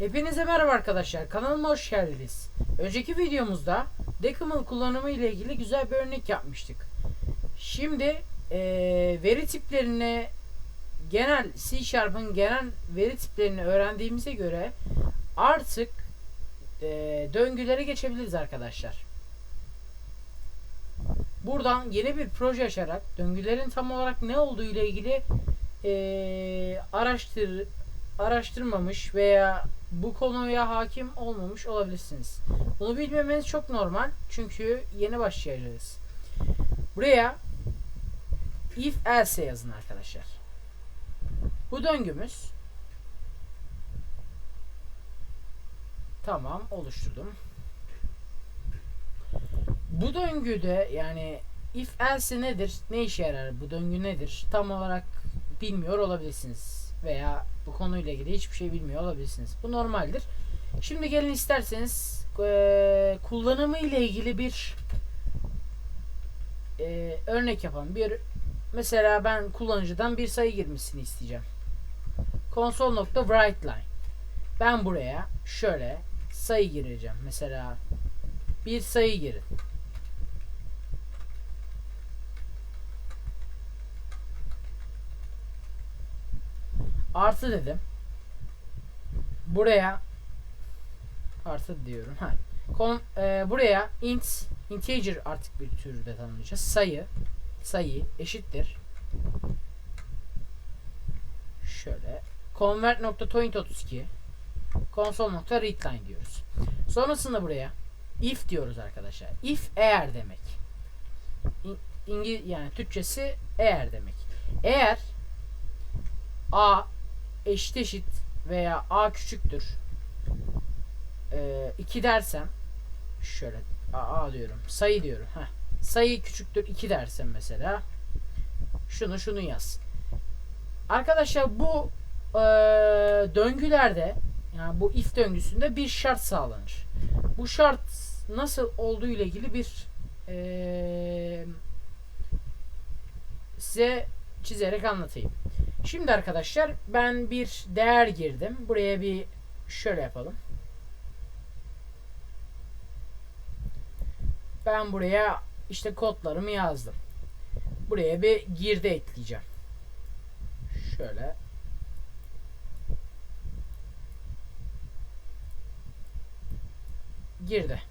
Hepinize merhaba arkadaşlar. Kanalıma hoş geldiniz. Önceki videomuzda Decimal kullanımı ile ilgili güzel bir örnek yapmıştık. Şimdi eee, veri tiplerini genel C Sharp'ın genel veri tiplerini öğrendiğimize göre artık eee, döngülere geçebiliriz arkadaşlar. Buradan yeni bir proje açarak döngülerin tam olarak ne olduğu ile ilgili eee, araştır araştırmamış veya bu konuya hakim olmamış olabilirsiniz. Bunu bilmemeniz çok normal çünkü yeni başlayacağız. Buraya if else yazın arkadaşlar. Bu döngümüz tamam oluşturdum. Bu döngüde yani if else nedir? Ne işe yarar? Bu döngü nedir? Tam olarak bilmiyor olabilirsiniz veya bu konuyla ilgili hiçbir şey bilmiyor olabilirsiniz. Bu normaldir. Şimdi gelin isterseniz eee, kullanımı ile ilgili bir eee, örnek yapalım. Bir mesela ben kullanıcıdan bir sayı girmesini isteyeceğim. console.writeLine Ben buraya şöyle sayı gireceğim. Mesela bir sayı girin. Artı dedim. Buraya artı diyorum. Ha. Kon, e, buraya int integer artık bir türde tanımlayacağız. Sayı sayı eşittir. Şöyle convert.toint32 console.readline diyoruz. Sonrasında buraya if diyoruz arkadaşlar. If eğer demek. İngi yani Türkçesi eğer demek. Eğer a eşit veya a küçüktür. 2 dersem şöyle a, a diyorum sayı diyorum Heh. sayı küçüktür 2 dersem mesela şunu şunu yaz. Arkadaşlar bu e, döngülerde yani bu if döngüsünde bir şart sağlanır. Bu şart nasıl olduğu ile ilgili bir e, size çizerek anlatayım Şimdi arkadaşlar ben bir değer girdim. Buraya bir şöyle yapalım. Ben buraya işte kodlarımı yazdım. Buraya bir girdi ekleyeceğim. Şöyle. Girdi.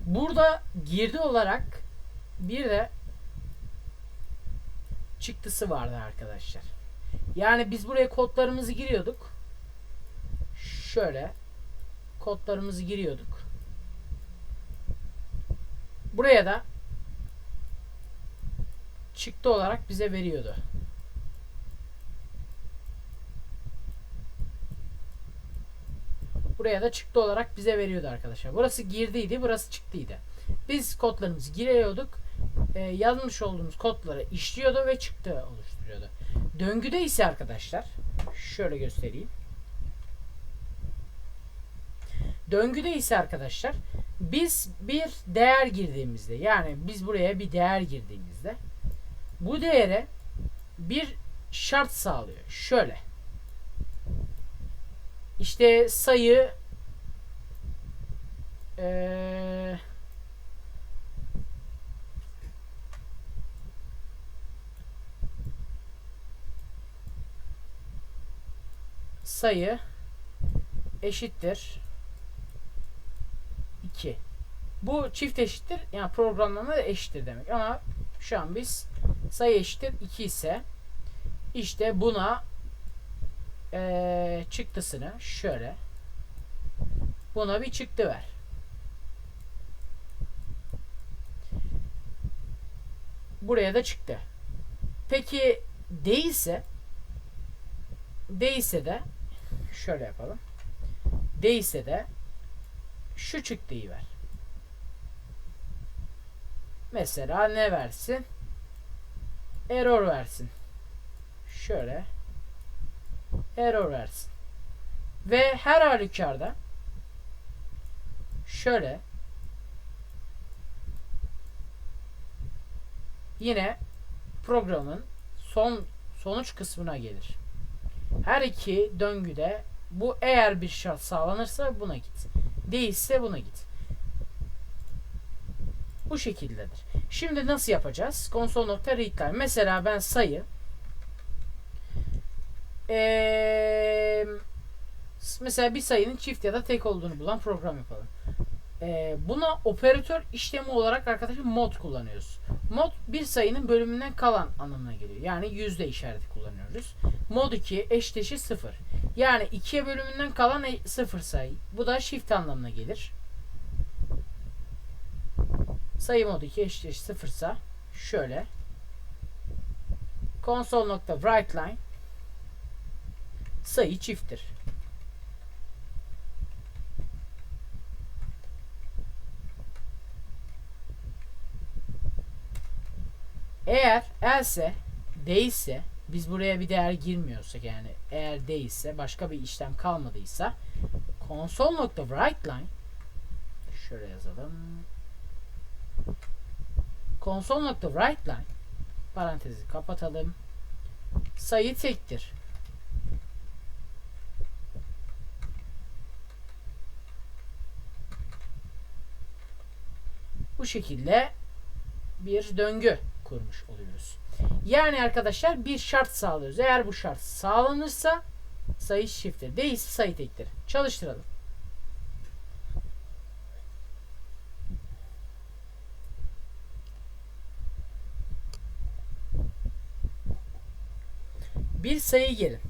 Burada girdi olarak bir de çıktısı vardı arkadaşlar. Yani biz buraya kodlarımızı giriyorduk. Şöyle kodlarımızı giriyorduk. Buraya da çıktı olarak bize veriyordu. Buraya da çıktı olarak bize veriyordu arkadaşlar. Burası girdiydi, burası çıktıydı. Biz kodlarımızı giriyorduk e, yazmış olduğumuz kodları işliyordu ve çıktı oluşturuyordu. Döngüde ise arkadaşlar şöyle göstereyim. Döngüde ise arkadaşlar biz bir değer girdiğimizde yani biz buraya bir değer girdiğimizde bu değere bir şart sağlıyor. Şöyle. İşte sayı eee sayı eşittir 2. Bu çift eşittir yani programlama da eşittir demek ama şu an biz sayı eşittir 2 ise işte buna ee, çıktısını şöyle buna bir çıktı ver. Buraya da çıktı. Peki değilse değilse de şöyle yapalım. Değilse de şu çıktıyı ver. Mesela ne versin? Error versin. Şöyle error versin. Ve her halükarda şöyle yine programın son sonuç kısmına gelir. Her iki döngüde bu eğer bir şart sağlanırsa buna git. Değilse buna git. Bu şekildedir. Şimdi nasıl yapacağız? Console.readline. Mesela ben sayı eee, mesela bir sayının çift ya da tek olduğunu bulan program yapalım. Eee, buna operatör işlemi olarak arkadaşlar mod kullanıyoruz. Mod bir sayının bölümünden kalan anlamına geliyor. Yani yüzde işareti kullanıyoruz. Mod 2 eşdeşi 0. Yani 2'ye bölümünden kalan 0 sayı. Bu da shift anlamına gelir. Sayı modu 2 eşdeş 0 ise şöyle console.writeLine sayı çifttir. Eğer else değilse biz buraya bir değer girmiyorsak yani eğer değilse başka bir işlem kalmadıysa console.writeLine şöyle yazalım console.writeLine parantezi kapatalım sayı tektir. Bu şekilde bir döngü kurmuş oluyoruz. Yani arkadaşlar bir şart sağlıyoruz. Eğer bu şart sağlanırsa sayı çifttir. Değilse sayı tektir. Çalıştıralım. Bir sayı gelin.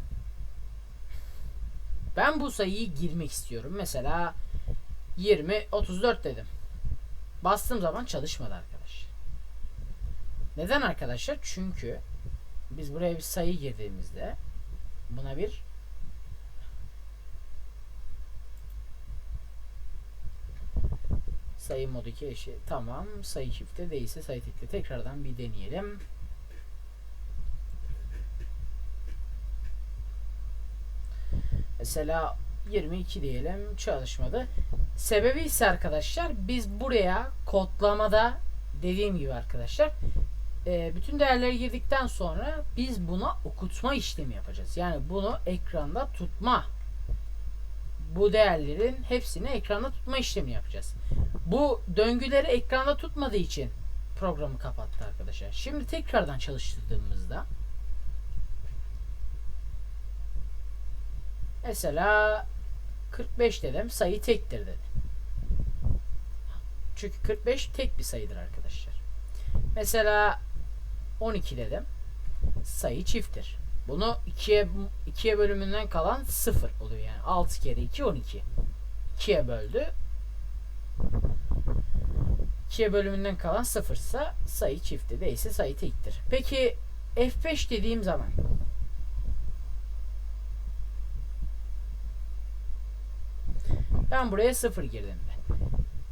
Ben bu sayıyı girmek istiyorum. Mesela 20 34 dedim. Bastığım zaman çalışmadı arkadaş. Neden arkadaşlar? Çünkü biz buraya bir sayı girdiğimizde buna bir sayı modu 2 eşi tamam sayı çifte değilse sayı tekte tekrardan bir deneyelim. Mesela 22 diyelim çalışmadı. Sebebi ise arkadaşlar biz buraya kodlamada dediğim gibi arkadaşlar e, bütün değerleri girdikten sonra biz buna okutma işlemi yapacağız. Yani bunu ekranda tutma bu değerlerin hepsini ekranda tutma işlemi yapacağız. Bu döngüleri ekranda tutmadığı için programı kapattı arkadaşlar. Şimdi tekrardan çalıştırdığımızda Mesela 45 dedim. Sayı tektir dedi. Çünkü 45 tek bir sayıdır arkadaşlar. Mesela 12 dedim. Sayı çifttir. Bunu 2'ye 2'ye bölümünden kalan 0 oluyor yani. 6 kere 2 12. 2'ye böldü. 2'ye bölümünden kalan 0 ise sayı çifttir. Değilse sayı tektir. Peki F5 dediğim zaman Ben buraya 0 girdim de.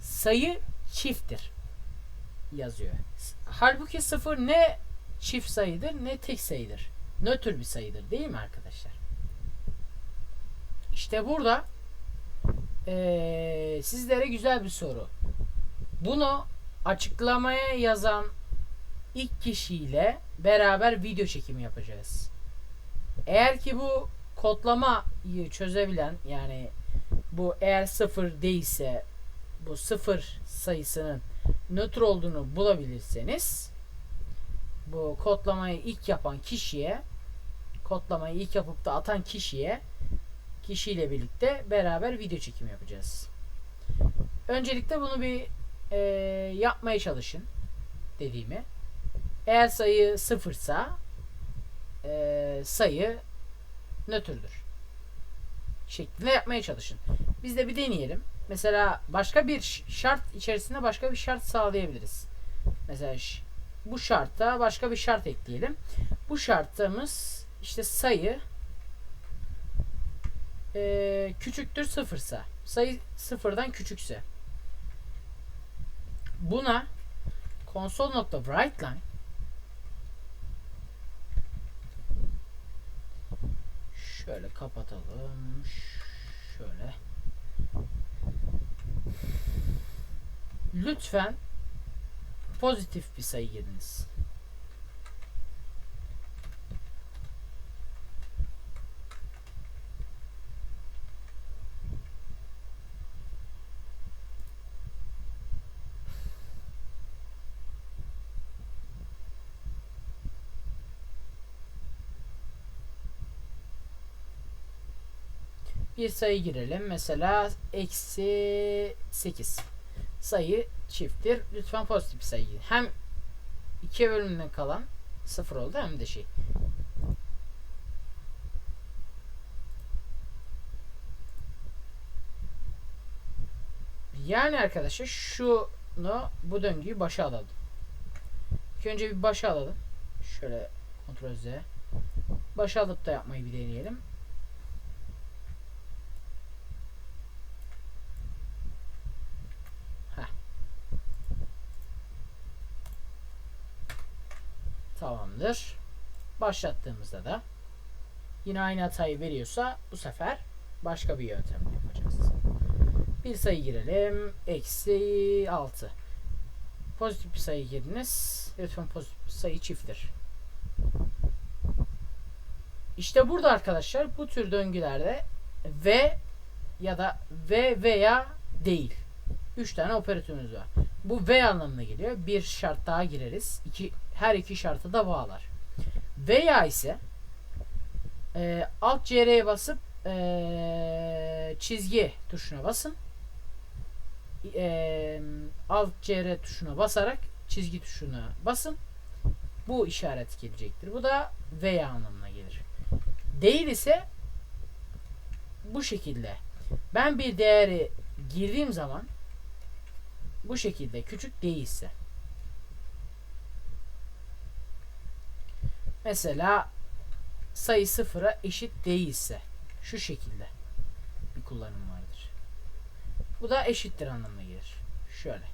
Sayı çifttir yazıyor. Halbuki 0 ne çift sayıdır ne tek sayıdır. Nötr bir sayıdır değil mi arkadaşlar? İşte burada ee, sizlere güzel bir soru. Bunu açıklamaya yazan ilk kişiyle beraber video çekimi yapacağız. Eğer ki bu kodlamayı çözebilen yani bu eğer sıfır değilse bu sıfır sayısının nötr olduğunu bulabilirseniz bu kodlamayı ilk yapan kişiye kodlamayı ilk yapıp da atan kişiye kişiyle birlikte beraber video çekimi yapacağız. Öncelikle bunu bir e, yapmaya çalışın dediğimi. Eğer sayı sıfırsa e, sayı nötrdür şeklinde yapmaya çalışın. Biz de bir deneyelim. Mesela başka bir şart içerisinde başka bir şart sağlayabiliriz. Mesela bu şartta başka bir şart ekleyelim. Bu şartımız işte sayı e, küçüktür sıfırsa sayı sıfırdan küçükse buna console.writeLine Şöyle kapatalım. Şöyle. Lütfen Pozitif bir sayı yediniz. bir sayı girelim. Mesela eksi 8. Sayı çifttir. Lütfen pozitif bir sayı. Hem 2 bölümünden kalan 0 oldu hem de şey. Yani arkadaşlar şunu bu döngüyü başa alalım. İlk önce bir başa alalım. Şöyle kontrol Z. Başa alıp da yapmayı bir deneyelim. Heh. Tamamdır. Başlattığımızda da yine aynı hatayı veriyorsa bu sefer başka bir yöntemle yapacağız. Bir sayı girelim. Eksi 6. Pozitif bir sayı girdiniz. Lütfen pozitif bir sayı çifttir. İşte burada arkadaşlar bu tür döngülerde ve ya da ve veya değil. 3 tane operatörümüz var. Bu ve anlamına geliyor. Bir şart daha gireriz. İki, her iki şartı da bağlar. Veya ise e, alt CR'ye basıp e, çizgi tuşuna basın. E, alt CR tuşuna basarak çizgi tuşuna basın. Bu işaret gelecektir. Bu da veya anlamına gelir. Değil ise bu şekilde. Ben bir değeri girdiğim zaman bu şekilde küçük değilse mesela sayı sıfıra eşit değilse şu şekilde bir kullanım vardır. Bu da eşittir anlamına gelir. Şöyle.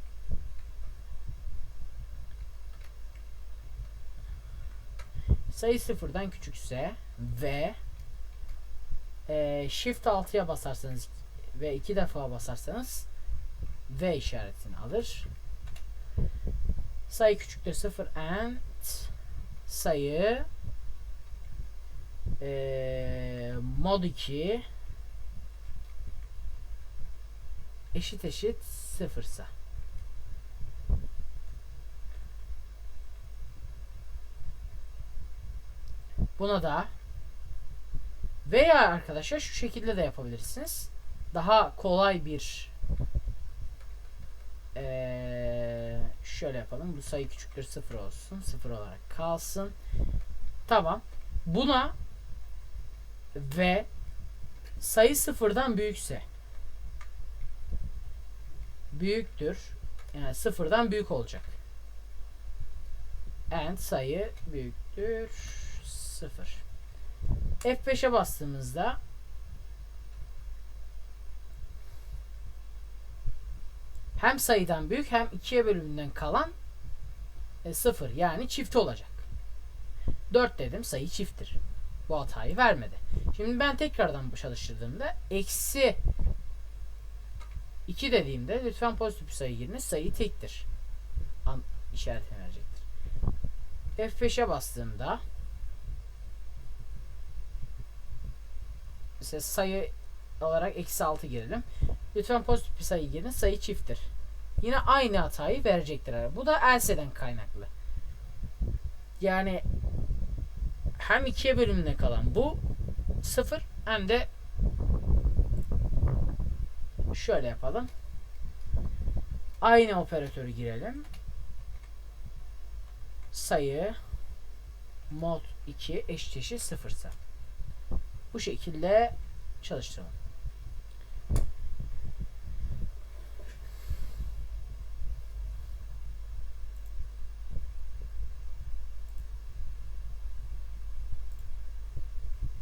Sayı sıfırdan küçükse ve e, Shift 6'ya basarsanız ve iki defa basarsanız V işaretini alır. Sayı küçüktür 0 and sayı e, mod 2 eşit eşit sıfırsa. Buna da veya arkadaşlar şu şekilde de yapabilirsiniz. Daha kolay bir ee, şöyle yapalım. Bu sayı küçüktür sıfır olsun. Sıfır olarak kalsın. Tamam. Buna ve sayı sıfırdan büyükse büyüktür. Yani sıfırdan büyük olacak. And sayı büyüktür sıfır. F5'e bastığımızda hem sayıdan büyük hem ikiye bölümünden kalan e, sıfır yani çift olacak. 4 dedim sayı çifttir. Bu hatayı vermedi. Şimdi ben tekrardan çalıştırdığımda eksi 2 dediğimde lütfen pozitif sayı giriniz. Sayı tektir. An işaretini verecektir. F5'e bastığımda mesela sayı olarak eksi 6 girelim. Lütfen pozitif bir sayı girin. Sayı çifttir. Yine aynı hatayı verecektir. Bu da else'den kaynaklı. Yani hem ikiye bölümüne kalan bu sıfır hem de şöyle yapalım. Aynı operatörü girelim. Sayı mod 2 eşitleşir sıfırsa. Bu şekilde çalıştıralım.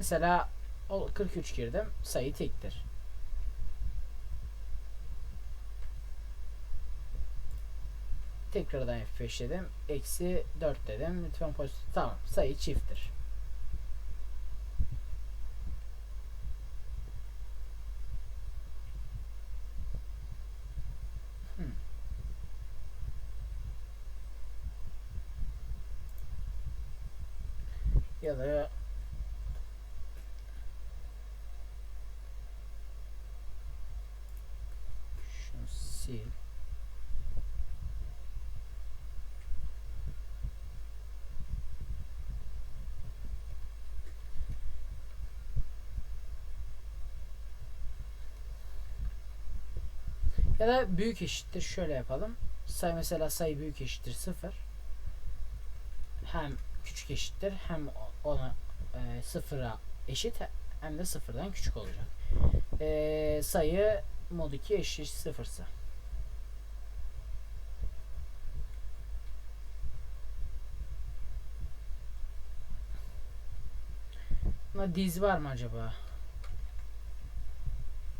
Mesela 43 girdim. Sayı tektir. Tekrardan F5 dedim. Eksi 4 dedim. Lütfen pozitif. Tamam. Sayı çifttir. Hmm. Ya da şunu sil. Ya da büyük eşittir şöyle yapalım. Sayı mesela sayı büyük eşittir 0. Hem küçük eşittir hem ona e, sıfıra eşit hem de sıfırdan küçük olacak. E, sayı mod 2 eşit sıfırsa. Buna diz var mı acaba?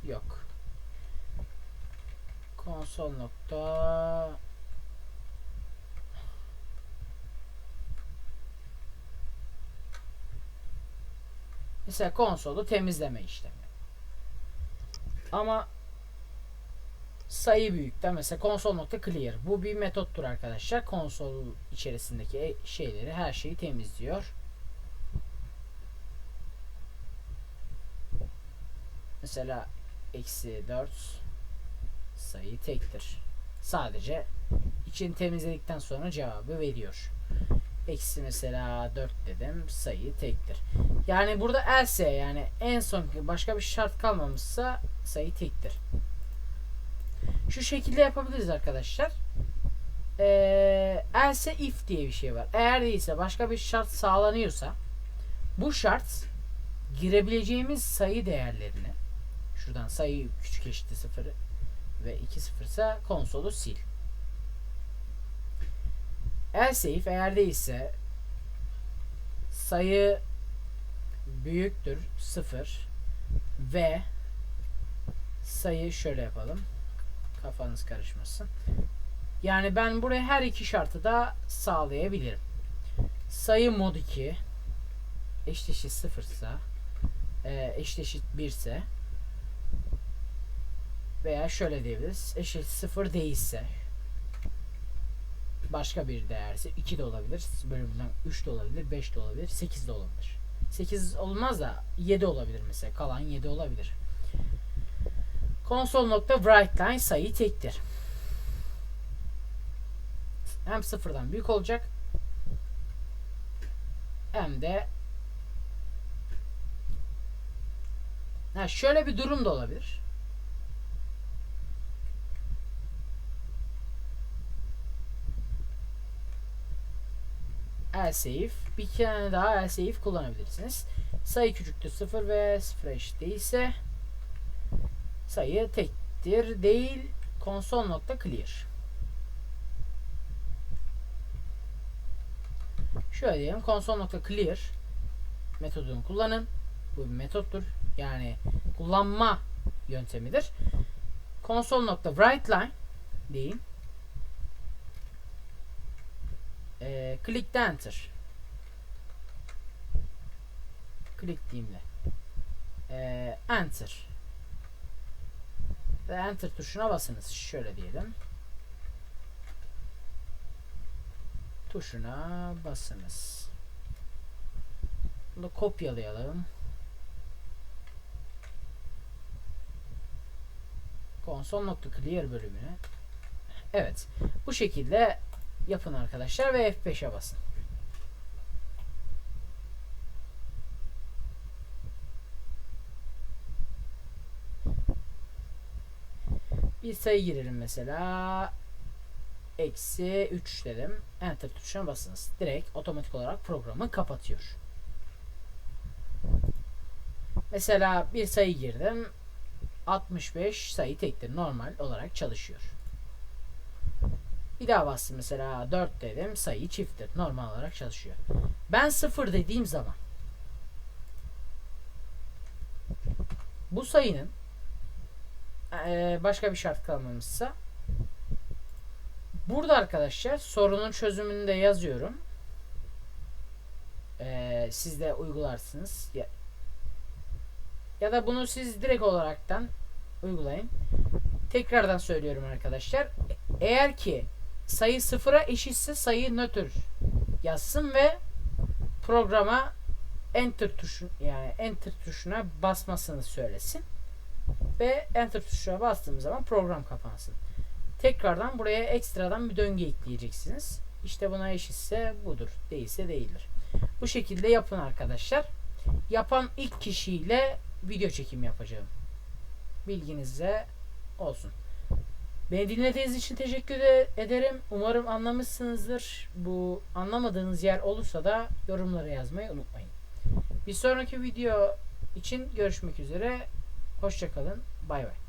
Yok. Konsol nokta Mesela konsolu temizleme işlemi. Ama sayı büyükte mesela konsol nokta clear. Bu bir metottur arkadaşlar. Konsol içerisindeki e- şeyleri her şeyi temizliyor. Mesela eksi 4 sayı tektir. Sadece içini temizledikten sonra cevabı veriyor. Eksi mesela 4 dedim sayı tektir. Yani burada else yani en son başka bir şart kalmamışsa sayı tektir. Şu şekilde yapabiliriz arkadaşlar. Ee, else if diye bir şey var. Eğer değilse başka bir şart sağlanıyorsa bu şart girebileceğimiz sayı değerlerini şuradan sayı küçük eşittir 0 ve 2 0 ise konsolu sil. Else eğer değilse sayı büyüktür 0 ve sayı şöyle yapalım. Kafanız karışmasın. Yani ben buraya her iki şartı da sağlayabilirim. Sayı mod 2 eşleşit 0 ise eşleşit 1 ise veya şöyle diyebiliriz. Eşit 0 değilse başka bir değerse 2 de olabilir. Bölümünden 3 de olabilir, 5 de olabilir, 8 de olabilir. 8 olmaz da 7 olabilir mesela. Kalan 7 olabilir. Konsol nokta writeLine sayı tektir. Hem sıfırdan büyük olacak hem de ha şöyle bir durum da olabilir. Else bir tane daha else kullanabilirsiniz. Sayı küçüktür 0 ve 0 eşit değilse sayı tektir değil konsol nokta clear. Şöyle diyelim konsol nokta clear metodunu kullanın. Bu bir metottur. Yani kullanma yöntemidir. Konsol nokta writeLine deyin. E, click enter. Click diyeyim. E, enter. Ve enter tuşuna basınız. Şöyle diyelim. Tuşuna basınız. Bunu kopyalayalım. Console.clear bölümüne. Evet. Bu şekilde yapın arkadaşlar ve F5'e basın. Bir sayı girelim mesela. Eksi 3 dedim. Enter tuşuna basınız. Direkt otomatik olarak programı kapatıyor. Mesela bir sayı girdim. 65 sayı tektir. Normal olarak çalışıyor. Bir daha bastım mesela 4 dedim sayı çifttir. Normal olarak çalışıyor. Ben 0 dediğim zaman bu sayının başka bir şart kalmamışsa burada arkadaşlar sorunun çözümünü de yazıyorum. Ee, siz de uygularsınız. Ya, ya da bunu siz direkt olaraktan uygulayın. Tekrardan söylüyorum arkadaşlar. Eğer ki sayı sıfıra eşitse sayı nötr yazsın ve programa enter tuşu yani enter tuşuna basmasını söylesin. Ve enter tuşuna bastığım zaman program kapansın. Tekrardan buraya ekstradan bir döngü ekleyeceksiniz. İşte buna eşitse budur. Değilse değildir. Bu şekilde yapın arkadaşlar. Yapan ilk kişiyle video çekim yapacağım. Bilginize olsun. Beni dinlediğiniz için teşekkür de- ederim. Umarım anlamışsınızdır. Bu anlamadığınız yer olursa da yorumlara yazmayı unutmayın. Bir sonraki video için görüşmek üzere. Hoşçakalın. Bay bay.